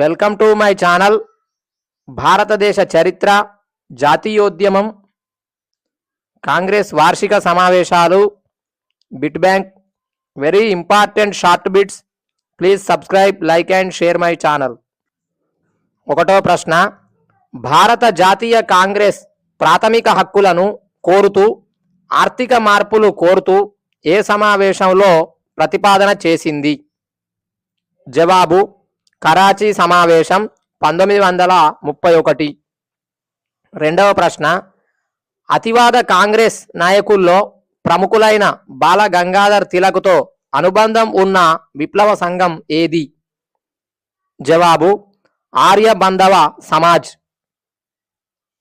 Welcome to my channel భారతదేశ చరిత్ర జాతీయోద్యమం కాంగ్రెస్ వార్షిక సమావేశాలు bit bank very important short bits. Please subscribe like and share my channel. ఒకటో ప్రశ్న భారత జాతీయ కాంగ్రెస్ ప్రాథమిక హక్కులను కోరుతూ ఆర్థిక మార్పులు కోరుతూ ఏ సమావేశంలో ప్రతిపాదన చేసింది? జవాబు కరాచీ సమావేశం పంతొమ్మిది వందల ముప్పై ఒకటి. రెండవ ప్రశ్న అతివాద కాంగ్రెస్ నాయకుల్లో ప్రముఖులైన బాల గంగాధర్ తిలక్తో అనుబంధం ఉన్న విప్లవ సంఘం ఏది? జవాబు ఆర్య బంధవ సమాజ్.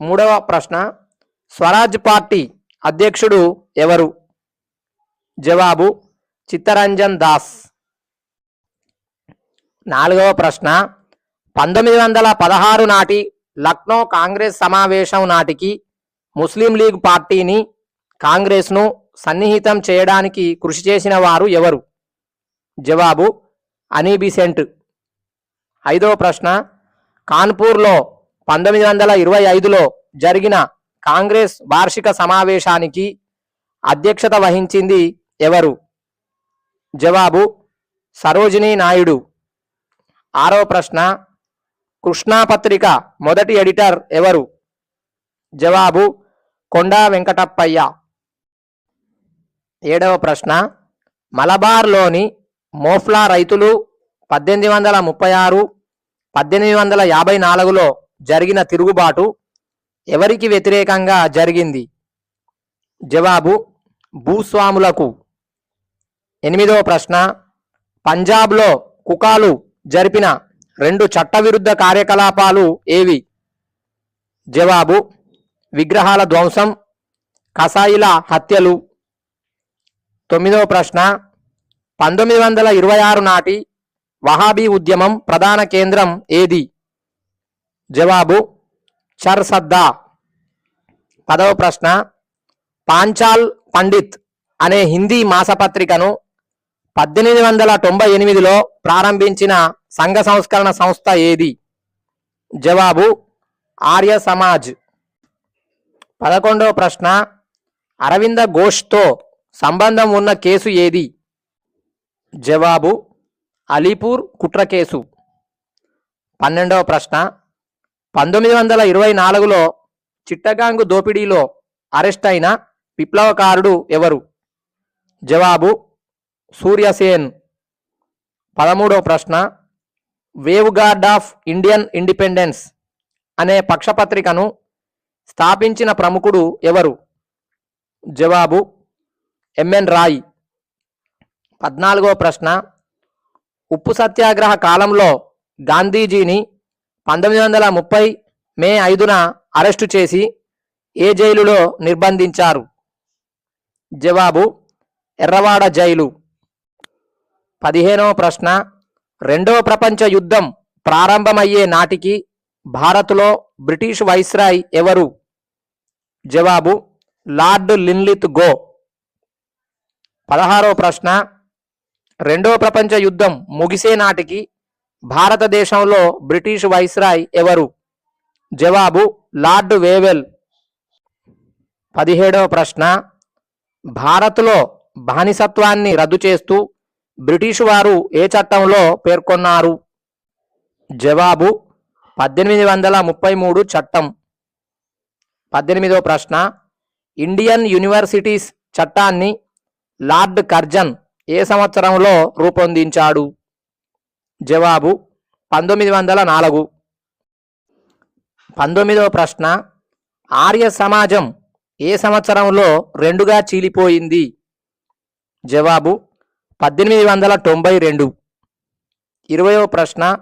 మూడవ ప్రశ్న స్వరాజ్ పార్టీ అధ్యక్షుడు ఎవరు? జవాబు చిత్తరంజన్ దాస్. నాలుగవ ప్రశ్న. పంతొమ్మిది వందల పదహారు నాటి లక్నో కాంగ్రెస్ సమావేశం నాటికి ముస్లిం లీగ్ పార్టీని కాంగ్రెస్ను సన్నిహితం చేయడానికి కృషి చేసిన వారు ఎవరు? జవాబు అనీబిసెంట్. ఐదవ ప్రశ్న. కాన్పూర్లో పంతొమ్మిది వందల ఇరవై ఐదులో జరిగిన కాంగ్రెస్ వార్షిక సమావేశానికి అధ్యక్షత వహించింది ఎవరు? జవాబు సరోజినీ నాయుడు. ఆరో ప్రశ్న కృష్ణా పత్రిక మొదటి ఎడిటర్ ఎవరు? జవాబు కొండా వెంకటప్పయ్య. ఏడవ ప్రశ్న మలబార్లోని మోఫ్లా రైతులు పద్దెనిమిది వందల ముప్పై ఆరు పద్దెనిమిది వందల యాభై నాలుగులో జరిగిన తిరుగుబాటు ఎవరికి వ్యతిరేకంగా జరిగింది? జవాబు భూస్వాములకు. ఎనిమిదవ ప్రశ్న పంజాబ్లో కుకాలు జరిపిన రెండు చట్టవిరుద్ధ కార్యకలాపాలు ఏవి? జవాబు విగ్రహాల ధ్వంసం కసాయిల హత్యలు. తొమ్మిదవ ప్రశ్న పంతొమ్మిది వందల ఇరవై ఆరు నాటి వహాబీ ఉద్యమం ప్రధాన కేంద్రం ఏది? జవాబు చర్ సద్దా. పదవ ప్రశ్న పాంచాల్ పండిత్ అనే హిందీ మాసపత్రికను పద్దెనిమిది వందల తొంభై ఎనిమిదిలో ప్రారంభించిన సంఘ సంస్కరణ సంస్థ ఏది? జవాబు ఆర్య సమాజ్. పదకొండవ ప్రశ్న అరవింద ఘోష్తో సంబంధం ఉన్న కేసు ఏది? జవాబు అలీపూర్ కుట్ర కేసు. పన్నెండవ ప్రశ్న పంతొమ్మిది వందల ఇరవై నాలుగులో చిట్టగాంగు దోపిడీలో అరెస్ట్ అయిన విప్లవకారుడు ఎవరు? జవాబు సూర్యసేన్. పదమూడవ ప్రశ్న vanguard of Indian independence అనే పక్షపత్రికను స్థాపించిన ప్రముఖుడు ఎవరు? జవాబు ఎంఎన్ రాయ్. పద్నాలుగో ప్రశ్న ఉప్పు సత్యాగ్రహ కాలంలో గాంధీజీని పంతొమ్మిది వందల ముప్పై మే ఐదున అరెస్టు చేసి ఏ జైలులో నిర్బంధించారు? జవాబు ఎర్రవాడ జైలు. పదిహేనవ ప్రశ్న. రెండవ ప్రపంచ యుద్ధం ప్రారంభమయ్యే నాటికి భారత్లో బ్రిటిష్ వైస్రాయ్ ఎవరు? జవాబు లార్డ్ లిన్లిత్ గో. పదహారవ ప్రశ్న. రెండవ ప్రపంచ యుద్ధం ముగిసే నాటికి భారతదేశంలో బ్రిటిష్ వైస్రాయ్ ఎవరు? జవాబు లార్డ్ వేవెల్. పదిహేడవ ప్రశ్న. భారత్లో బానిసత్వాన్ని రద్దు చేస్తూ బ్రిటిష్ వారు ఏ చట్టంలో పేర్కొన్నారు? జవాబు పద్దెనిమిది వందల ముప్పై మూడు చట్టం. పద్దెనిమిదవ ప్రశ్న. ఇండియన్ యూనివర్సిటీస్ చట్టాన్ని లార్డ్ కర్జన్ ఏ సంవత్సరంలో రూపొందించాడు? జవాబు పంతొమ్మిది వందల నాలుగు. పంతొమ్మిదవ ప్రశ్న. ఆర్య సమాజం ఏ సంవత్సరంలో రెండుగా చీలిపోయింది? జవాబు పద్దెనిమిది వందల తొంభై రెండు. ఇరవయో ప్రశ్న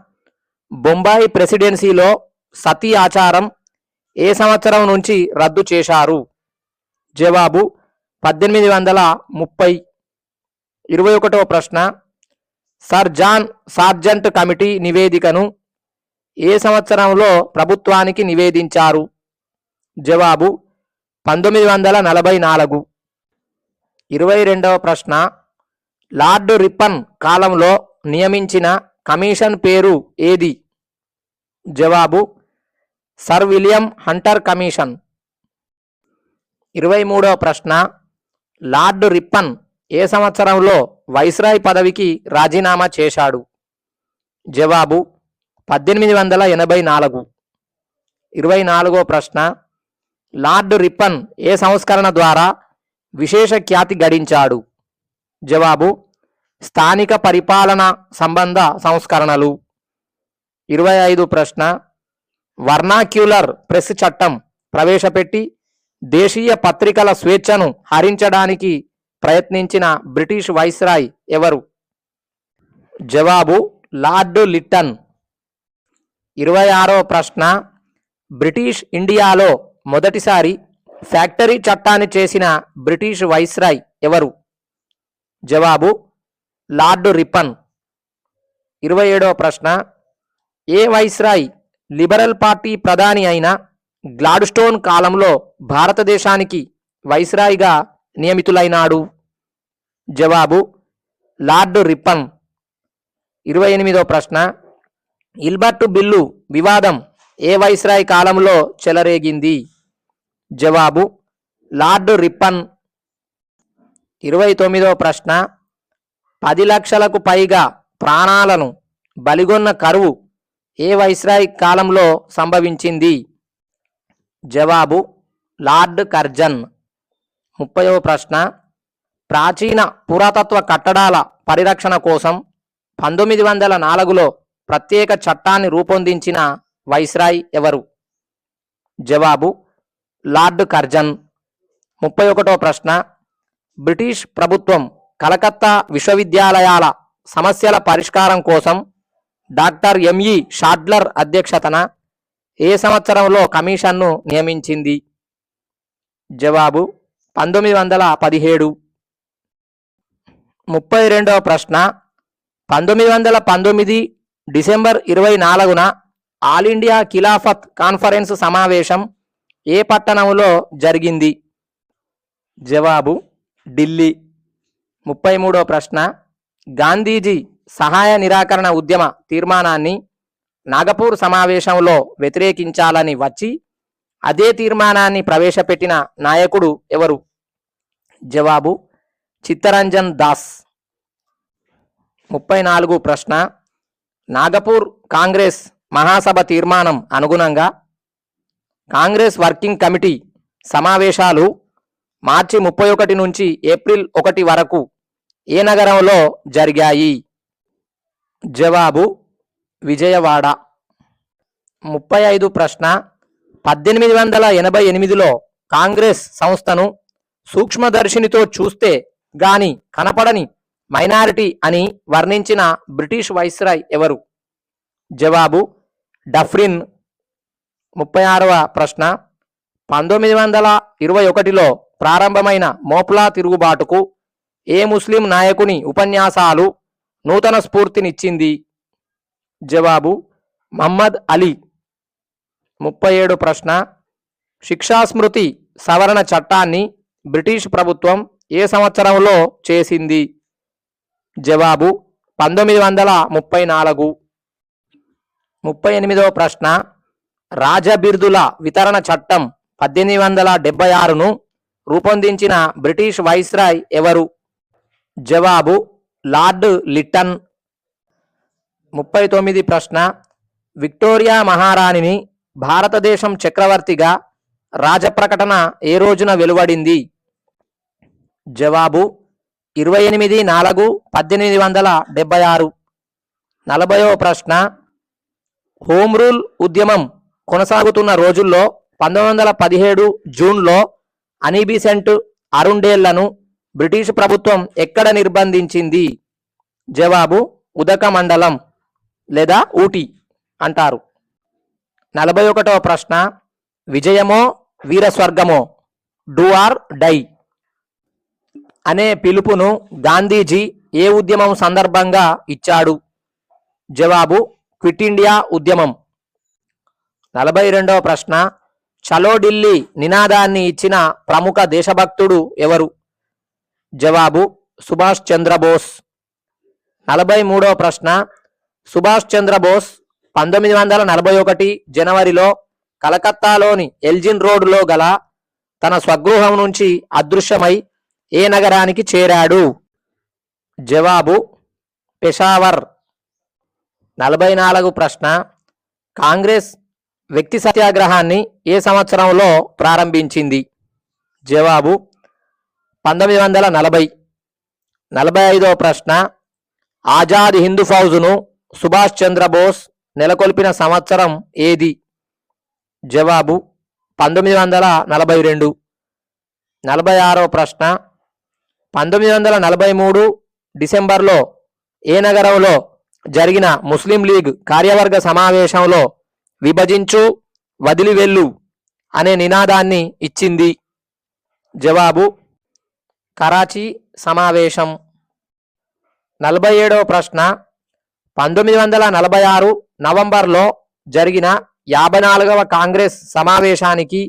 బొంబాయి ప్రెసిడెన్సీలో సతీ ఆచారం ఏ సంవత్సరం నుంచి రద్దు చేశారు? జవాబు పద్దెనిమిది వందల ముప్పై. ఇరవై ఒకటవ ప్రశ్న సర్ జాన్ సార్జెంట్ కమిటీ నివేదికను ఏ సంవత్సరంలో ప్రభుత్వానికి నివేదించారు? జవాబు పంతొమ్మిది వందల నలభై నాలుగు. ఇరవై రెండవ ప్రశ్న లార్డ్ రిప్పన్ కాలంలో నియమించిన కమిషన్ పేరు ఏది? జవాబు సర్ విలియం హంటర్ కమిషన్. ఇరవై మూడవ ప్రశ్న లార్డ్ రిప్పన్ ఏ సంవత్సరంలో వైస్రాయ్ పదవికి రాజీనామా చేశాడు? జవాబు పద్దెనిమిది వందల ఎనభై నాలుగు. ఇరవై నాలుగో ప్రశ్న లార్డ్ రిప్పన్ ఏ సంస్కరణ ద్వారా విశేష ఖ్యాతి గడించాడు? జవాబు స్థానిక పరిపాలన సంబంధ సంస్కరణలు. ఇరవై ఐదు ప్రశ్న వర్నాక్యులర్ ప్రెస్ చట్టం ప్రవేశపెట్టి దేశీయ పత్రికల స్వేచ్ఛను హరించడానికి ప్రయత్నించిన బ్రిటిష్ వైస్రాయ్ ఎవరు? జవాబు లార్డ్ లిట్టన్. ఇరవై ఆరో ప్రశ్న బ్రిటిష్ ఇండియాలో మొదటిసారి ఫ్యాక్టరీ చట్టాన్ని చేసిన బ్రిటిష్ వైస్రాయ్ ఎవరు? జవాబు లార్డు రిప్పన్ ఇరవై ఏడవ ప్రశ్న. ఏ వైస్రాయ్ లిబరల్ పార్టీ ప్రధాని అయిన గ్లాడ్స్టోన్ కాలంలో భారతదేశానికి వైస్రాయ్గా నియమితులైనాడు? జవాబు లార్డు రిప్పన్ ఇరవై ఎనిమిదో ప్రశ్న. ఇల్బర్ట్ బిల్లు వివాదం ఏ వైస్రాయ్ కాలంలో చెలరేగింది? జవాబు లార్డు రిప్పన్ ఇరవై తొమ్మిదో ప్రశ్న. పది లక్షలకు పైగా ప్రాణాలను బలిగొన్న కరువు ఏ వైస్రాయ్ కాలంలో సంభవించింది? జవాబు లార్డ్ కర్జన్. ముప్పయో ప్రశ్న. ప్రాచీన పురాతత్వ కట్టడాల పరిరక్షణ కోసం పంతొమ్మిది వందల నాలుగులో ప్రత్యేక చట్టాన్ని రూపొందించిన వైస్రాయ్ ఎవరు? జవాబు లార్డ్ కర్జన్. ముప్పై ఒకటో ప్రశ్న. బ్రిటిష్ ప్రభుత్వం కలకత్తా విశ్వవిద్యాలయాల సమస్యల పరిష్కారం కోసం డాక్టర్ ఎంఈ షాడ్లర్ అధ్యక్షతన ఏ సంవత్సరంలో కమిషన్ను నియమించింది? జవాబు పంతొమ్మిది వందల పదిహేడు. ముప్పై రెండవ ప్రశ్న. పంతొమ్మిది వందల పంతొమ్మిది డిసెంబర్ ఇరవై నాలుగున ఆల్ ఇండియా ఖిలాఫత్ కాన్ఫరెన్స్ సమావేశం ఏ పట్టణంలో జరిగింది? జవాబు ఢిల్లీ. ముప్పై మూడో ప్రశ్న. గాంధీజీ సహాయ నిరాకరణ ఉద్యమ తీర్మానాన్ని నాగపూర్ సమావేశంలో వ్యతిరేకించాలని వచ్చి అదే తీర్మానాన్ని ప్రవేశపెట్టిన నాయకుడు ఎవరు? జవాబు చిత్తరంజన్ దాస్. ముప్పై నాలుగు ప్రశ్న. నాగపూర్ కాంగ్రెస్ మహాసభ తీర్మానం అనుగుణంగా కాంగ్రెస్ వర్కింగ్ కమిటీ సమావేశాలు మార్చి ముప్పై ఒకటి నుంచి ఏప్రిల్ ఒకటి వరకు ఏ నగరంలో జరిగాయి? జవాబు విజయవాడ. ముప్పై ఐదు ప్రశ్న. పద్దెనిమిది వందల ఎనభై ఎనిమిదిలో కాంగ్రెస్ సంస్థను సూక్ష్మదర్శినితో చూస్తే గాని కనపడని మైనారిటీ అని వర్ణించిన బ్రిటిష్ వైస్రాయ్ ఎవరు? జవాబు డఫ్రిన్. ముప్పై ఆరవ ప్రశ్న. పంతొమ్మిది వందల ఇరవై ఒకటిలో ప్రారంభమైన మోప్లా తిరుగుబాటుకు ఏ ముస్లిం నాయకుని ఉపన్యాసాలు నూతన స్ఫూర్తినిచ్చింది? జవాబు మహమ్మద్ అలీ. ముప్పై ఏడు ప్రశ్న. శిక్షాస్మృతి సవరణ చట్టాన్ని బ్రిటిష్ ప్రభుత్వం ఏ సంవత్సరంలో చేసింది? జవాబు పంతొమ్మిది వందల ముప్పై నాలుగు. ముప్పై ఎనిమిదవ ప్రశ్న. రాజబిర్దుల వితరణ చట్టం పద్దెనిమిది వందల డెబ్బై ఆరును రూపొందించిన బ్రిటిష్ వైస్రాయ్ ఎవరు? జవాబు లార్డ్ లిట్టన్. ముప్పై తొమ్మిది ప్రశ్న. విక్టోరియా మహారాణిని భారతదేశం చక్రవర్తిగా రాజప్రకటన ఏ రోజున వెలువడింది? జవాబు ఇరవై ఎనిమిది నాలుగు పద్దెనిమిది వందల డెబ్బై ఆరు. నలభైవ ప్రశ్న. హోమ్ రూల్ ఉద్యమం కొనసాగుతున్న రోజుల్లో పంతొమ్మిది వందల పదిహేడు జూన్లో అనీబిసెంట్ అరుండేళ్ళను బ్రిటిష్ ప్రభుత్వం ఎక్కడ నిర్బంధించింది? జవాబు ఉదక మండలం లేదా ఊటీ అంటారు. నలభై ఒకటవ ప్రశ్న విజయమో వీరస్వర్గమో డూ ఆర్ డై? అనే పిలుపును గాంధీజీ ఏ ఉద్యమం సందర్భంగా ఇచ్చాడు? జవాబు క్విట్ ఇండియా ఉద్యమం. నలభై రెండవ ప్రశ్న చలో ఢిల్లీ నినాదాన్ని ఇచ్చిన ప్రముఖ దేశభక్తుడు ఎవరు? జవాబు సుభాష్ చంద్రబోస్ నలభై మూడో ప్రశ్న. సుభాష్ చంద్రబోస్ పంతొమ్మిది వందల నలభై ఒకటి జనవరిలో కలకత్తాలోని ఎల్జిన్ రోడ్డులో గల తన స్వగృహం నుంచి అదృశ్యమై ఏ నగరానికి చేరాడు? జవాబు పెషావర్. నలభై నాలుగు ప్రశ్న. కాంగ్రెస్ వ్యక్తి సత్యాగ్రహాన్ని ఏ సంవత్సరంలో ప్రారంభించింది? జవాబు పంతొమ్మిది వందల నలభై. నలభై ఐదవ ప్రశ్న. ఆజాద్ హిందూ ఫౌజ్ను సుభాష్ చంద్రబోస్ నెలకొల్పిన సంవత్సరం ఏది? జవాబు పంతొమ్మిది వందల నలభై రెండు. నలభై ఆరవ ప్రశ్న. పంతొమ్మిది వందల నలభై మూడు డిసెంబర్లో ఏ నగరంలో జరిగిన ముస్లిం లీగ్ కార్యవర్గ సమావేశంలో విభజించు వదిలివెళ్ళు అనే నినాదాన్ని ఇచ్చింది జవాబు కరాచీ సమావేశం. నలభై ఏడవ ప్రశ్న పంతొమ్మిది వందల నలభై ఆరు నవంబర్లో జరిగిన యాభై నాలుగవ కాంగ్రెస్ సమావేశానికి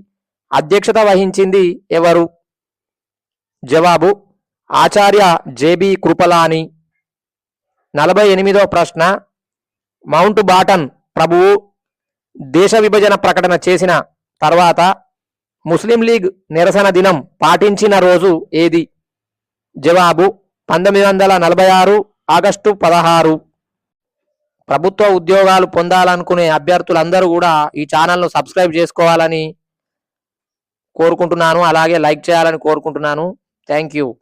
అధ్యక్షత వహించింది ఎవరు? జవాబు ఆచార్య జేబి కృపలాని. నలభై ఎనిమిదవ ప్రశ్న మౌంట్ బాటన్ ప్రభువు దేశ విభజన ప్రకటన చేసిన తర్వాత ముస్లిం లీగ్ నిరసన దినం పాటించిన రోజు ఏది? జవాబు పంతొమ్మిది వందల నలభై ఆరు ఆగస్టు పదహారు. ప్రభుత్వ ఉద్యోగాలు పొందాలనుకునే అభ్యర్థులందరూ కూడా ఈ ఛానల్ను సబ్స్క్రైబ్ చేసుకోవాలని కోరుకుంటున్నాను. అలాగే లైక్ చేయాలని కోరుకుంటున్నాను. Thank you.